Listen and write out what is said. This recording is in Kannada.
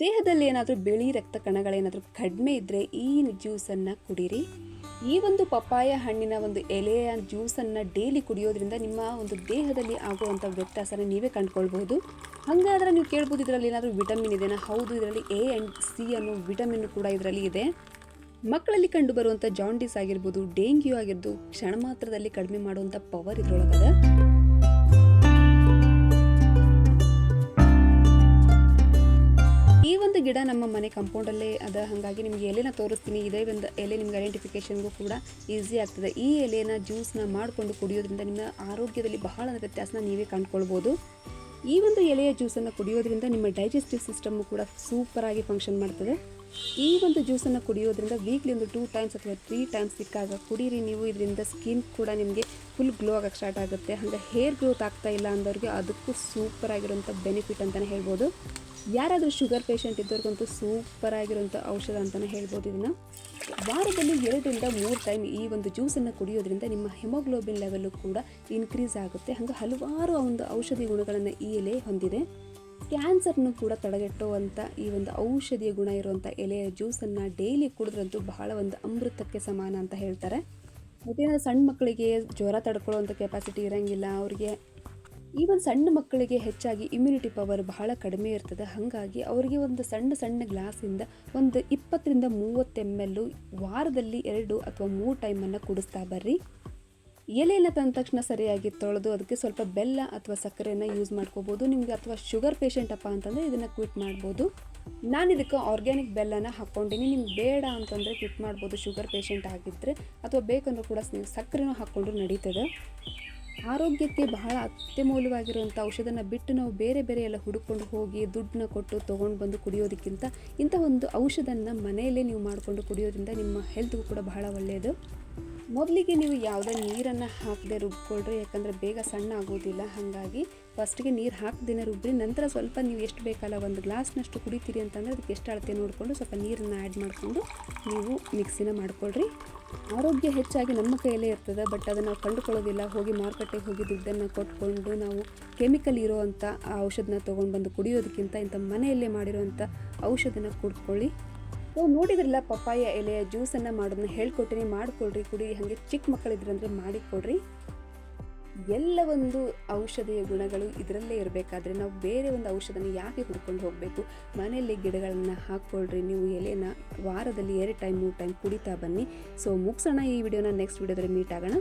ದೇಹದಲ್ಲಿ ಏನಾದರೂ ಬಿಳಿ ರಕ್ತ ಕಣಗಳೇನಾದರೂ ಕಡಿಮೆ ಇದ್ದರೆ ಈ ಜ್ಯೂಸನ್ನು ಕುಡೀರಿ. ಈ ಒಂದು ಪಪ್ಪಾಯ ಹಣ್ಣಿನ ಒಂದು ಎಲೆಯ ಜ್ಯೂಸನ್ನು ಡೈಲಿ ಕುಡಿಯೋದ್ರಿಂದ ನಿಮ್ಮ ಒಂದು ದೇಹದಲ್ಲಿ ಆಗುವಂಥ ವ್ಯತ್ಯಾಸನ ನೀವೇ ಕಂಡುಕೊಳ್ಬಹುದು. ಹಾಗಾದ್ರೆ ನೀವು ಕೇಳ್ಬೋದು ಇದರಲ್ಲಿ ಏನಾದರೂ ವಿಟಮಿನ್ ಇದೆಯಾ ಹೌದು, ಇದರಲ್ಲಿ ಎ ಆ್ಯಂಡ್ ಸಿ ಅನ್ನೋ ವಿಟಮಿನ್ ಕೂಡ ಇದರಲ್ಲಿ ಇದೆ. ಮಕ್ಕಳಲ್ಲಿ ಕಂಡುಬರುವಂಥ ಜಾಂಡೀಸ್ ಆಗಿರ್ಬೋದು ಡೆಂಗ್ಯೂ ಆಗಿರ್ಬೋದು, ಕ್ಷಣ ಮಾತ್ರದಲ್ಲಿ ಕಡಿಮೆ ಮಾಡುವಂಥ ಪವರ್ ಇದರೊಳಗದ ಗಿಡ ನಮ್ಮ ಮನೆ ಕಂಪೌಂಡಲ್ಲೇ ಅದ. ಹಾಗಾಗಿ ನಿಮಗೆ ಎಲೆನ ತೋರಿಸ್ತೀನಿ. ಇದೇ ಒಂದು ಎಲೆ ನಿಮ್ಗೆ ಐಡೆಂಟಿಫಿಕೇಷನ್ಗೂ ಕೂಡ ಈಸಿ ಆಗ್ತದೆ. ಈ ಎಲೆನ ಜ್ಯೂಸ್ನ ಮಾಡಿಕೊಂಡು ಕುಡಿಯೋದ್ರಿಂದ ನಿಮ್ಮ ಆರೋಗ್ಯದಲ್ಲಿ ಬಹಳ ವ್ಯತ್ಯಾಸನ ನೀವೇ ಕಂಡುಕೊಳ್ಬೋದು. ಈ ಒಂದು ಎಲೆಯ ಜ್ಯೂಸನ್ನು ಕುಡಿಯೋದ್ರಿಂದ ನಿಮ್ಮ ಡೈಜೆಸ್ಟಿವ್ ಸಿಸ್ಟಮ್ಮು ಕೂಡ ಸೂಪರಾಗಿ ಫಂಕ್ಷನ್ ಮಾಡ್ತದೆ. ಈ ಒಂದು ಜ್ಯೂಸನ್ನು ಕುಡಿಯೋದ್ರಿಂದ ವೀಕ್ಲಿ ಒಂದು ಟೂ ಟೈಮ್ಸ್ ಅಥವಾ ತ್ರೀ ಟೈಮ್ಸ್ ಸಿಕ್ಕಾಗ ಕುಡೀರಿ. ನೀವು ಇದರಿಂದ ಸ್ಕಿನ್ ಕೂಡ ನಿಮಗೆ ಫುಲ್ ಗ್ಲೋ ಆಗಕ್ಕೆ ಸ್ಟಾರ್ಟ್ ಆಗುತ್ತೆ. ಹಾಗೆ ಹೇರ್ ಗ್ರೋತ್ ಆಗ್ತಾ ಇಲ್ಲ ಅಂದವ್ರಿಗೆ ಅದಕ್ಕೂ ಸೂಪರ್ ಆಗಿರೋಂಥ ಬೆನಿಫಿಟ್ ಅಂತಲೇ ಹೇಳ್ಬೋದು. ಯಾರಾದರೂ ಶುಗರ್ ಪೇಷಂಟ್ ಇದ್ದವ್ರಿಗಂತೂ ಸೂಪರ್ ಆಗಿರೋಂಥ ಔಷಧ ಅಂತಲೇ ಹೇಳ್ಬೋದು ಇದನ್ನು. ವಾರದಲ್ಲಿ ಎರಡರಿಂದ ಮೂರು ಟೈಮ್ ಈ ಒಂದು ಜ್ಯೂಸನ್ನು ಕುಡಿಯೋದ್ರಿಂದ ನಿಮ್ಮ ಹೆಮೋಗ್ಲೋಬಿನ್ ಲೆವೆಲ್ಲು ಕೂಡ ಇನ್ಕ್ರೀಸ್ ಆಗುತ್ತೆ. ಹಾಗೆ ಹಲವಾರು ಒಂದು ಔಷಧಿ ಗುಣಗಳನ್ನು ಈ ಹೊಂದಿದೆ. ಕ್ಯಾನ್ಸರ್ನು ಕೂಡ ತಡೆಗಟ್ಟುವಂಥ ಈ ಒಂದು ಔಷಧಿಯ ಗುಣ ಇರುವಂಥ ಎಲೆಯ ಜ್ಯೂಸನ್ನು ಡೈಲಿ ಕುಡಿದ್ರಂತೂ ಬಹಳ ಒಂದು ಅಮೃತಕ್ಕೆ ಸಮಾನ ಅಂತ ಹೇಳ್ತಾರೆ. ಮತ್ತೇನಾದ್ರು ಸಣ್ಣ ಮಕ್ಕಳಿಗೆ ಜ್ವರ ತಡ್ಕೊಳ್ಳೋವಂಥ ಕೆಪಾಸಿಟಿ ಇರೋಂಗಿಲ್ಲ, ಅವರಿಗೆ ಈವನ್ ಸಣ್ಣ ಮಕ್ಕಳಿಗೆ ಹೆಚ್ಚಾಗಿ ಇಮ್ಯುನಿಟಿ ಪವರ್ ಬಹಳ ಕಡಿಮೆ ಇರ್ತದೆ. ಹಾಗಾಗಿ ಅವರಿಗೆ ಒಂದು ಸಣ್ಣ ಸಣ್ಣ ಗ್ಲಾಸಿಂದ ಒಂದು ಇಪ್ಪತ್ತರಿಂದ ಮೂವತ್ತು ಎಂ ಎಲ್ಲು ವಾರದಲ್ಲಿ ಎರಡು ಅಥವಾ ಮೂರು ಟೈಮನ್ನು ಕುಡಿಸ್ತಾ ಬರ್ರಿ. ಎಲೆಯನ್ನು ತಂದ ತಕ್ಷಣ ಸರಿಯಾಗಿ ತೊಳೆದು ಅದಕ್ಕೆ ಸ್ವಲ್ಪ ಬೆಲ್ಲ ಅಥವಾ ಸಕ್ಕರೆಯನ್ನು ಯೂಸ್ ಮಾಡ್ಕೋಬೋದು. ನಿಮಗೆ ಅಥವಾ ಶುಗರ್ ಅಪ್ಪ ಅಂತಂದರೆ ಇದನ್ನು ಕ್ವಿಟ್ ಮಾಡ್ಬೋದು. ನಾನು ಇದಕ್ಕೆ ಆರ್ಗ್ಯಾನಿಕ್ ಬೆಲ್ಲನ ಹಾಕ್ಕೊಂಡಿನಿ. ನಿಮ್ಗೆ ಬೇಡ ಅಂತಂದರೆ ಕ್ವಿಟ್ ಮಾಡ್ಬೋದು. ಶುಗರ್ ಪೇಷೆಂಟ್ ಆಗಿದ್ದರೆ ಅಥವಾ ಬೇಕಂದ್ರೂ ಕೂಡ ನೀವು ಸಕ್ಕರೆನೂ ಹಾಕ್ಕೊಂಡ್ರು ನಡೀತದೆ. ಆರೋಗ್ಯಕ್ಕೆ ಬಹಳ ಅತ್ಯಮೂಲ್ಯವಾಗಿರುವಂಥ ಔಷಧನ ಬಿಟ್ಟು ನಾವು ಬೇರೆ ಬೇರೆ ಎಲ್ಲ ಹುಡುಕೊಂಡು ಹೋಗಿ ದುಡ್ಡನ್ನ ಕೊಟ್ಟು ತೊಗೊಂಡು ಬಂದು ಕುಡಿಯೋದಕ್ಕಿಂತ ಇಂಥ ಒಂದು ಔಷಧನ ಮನೆಯಲ್ಲೇ ನೀವು ಮಾಡಿಕೊಂಡು ಕುಡಿಯೋದ್ರಿಂದ ನಿಮ್ಮ ಹೆಲ್ತ್ಗೂ ಕೂಡ ಬಹಳ ಒಳ್ಳೆಯದು ಮೊದಲಿಗೆ ನೀವು ಯಾವುದೇ ನೀರನ್ನು ಹಾಕದೆ ರುಬ್ಕೊಳ್ರಿ, ಯಾಕಂದರೆ ಬೇಗ ಸಣ್ಣ ಆಗೋದಿಲ್ಲ. ಹಾಗಾಗಿ ಫಸ್ಟಿಗೆ ನೀರು ಹಾಕ್ದೇನೆ ರುಬ್ಬ್ರಿ, ನಂತರ ಸ್ವಲ್ಪ ನೀವು ಎಷ್ಟು ಬೇಕಲ್ಲ ಒಂದು ಗ್ಲಾಸ್ನಷ್ಟು ಕುಡಿತೀರಿ ಅಂತಂದರೆ ಅದಕ್ಕೆ ಎಷ್ಟು ಅಳತೆ ನೋಡಿಕೊಂಡು ಸ್ವಲ್ಪ ನೀರನ್ನು ಆ್ಯಡ್ ಮಾಡಿಕೊಂಡು ನೀವು ಮಿಕ್ಸಿನ ಮಾಡ್ಕೊಳ್ರಿ. ಆರೋಗ್ಯ ಹೆಚ್ಚಾಗಿ ನಮ್ಮ ಕೈಯಲ್ಲೇ ಇರ್ತದೆ ಬಟ್ ಅದನ್ನು ನಾವು ಕಂಡುಕೊಳ್ಳೋದಿಲ್ಲ. ಹೋಗಿ ಮಾರುಕಟ್ಟೆಗೆ ಹೋಗಿ ದುಡ್ಡನ್ನು ಕೊಟ್ಕೊಂಡು ನಾವು ಕೆಮಿಕಲ್ ಇರೋವಂಥ ಆ ಔಷಧನ ತೊಗೊಂಡು ಬಂದು ಕುಡಿಯೋದಕ್ಕಿಂತ ಇಂಥ ಮನೆಯಲ್ಲೇ ಮಾಡಿರೋವಂಥ ಔಷಧನ ಕುಡ್ಕೊಳ್ಳಿ. ಸೊ ನೋಡಿದ್ರಲ್ಲ ಪಪ್ಪಾಯ ಎಲೆಯ ಜ್ಯೂಸನ್ನು ಮಾಡೋದನ್ನ ಹೇಳ್ಕೊಟ್ಟಿನಿ ಮಾಡಿಕೊಡ್ರಿ, ಕುಡಿ, ಹಾಗೆ ಚಿಕ್ಕ ಮಕ್ಕಳಿದ್ರಂದ್ರೆ ಮಾಡಿಕೊಡ್ರಿ. ಎಲ್ಲ ಒಂದು ಔಷಧಿಯ ಗುಣಗಳು ಇದರಲ್ಲೇ ಇರಬೇಕಾದ್ರೆ ನಾವು ಬೇರೆ ಒಂದು ಔಷಧನ ಯಾಕೆ ಹುಡ್ಕೊಂಡು ಹೋಗಬೇಕು? ಮನೆಯಲ್ಲಿ ಗಿಡಗಳನ್ನು ಹಾಕ್ಕೊಳ್ರಿ, ನೀವು ಎಲೆನ ವಾರದಲ್ಲಿ ಎರಡು ಟೈಮ್, ಮೂರು ಟೈಮ್ ಕುಡಿತಾ ಬನ್ನಿ. ಸೊ ಮುಗಿಸೋಣ ಈ ವಿಡಿಯೋನ ನೆಕ್ಸ್ಟ್ ವಿಡಿಯೋದಲ್ಲಿ ಮೀಟ್ ಆಗೋಣ.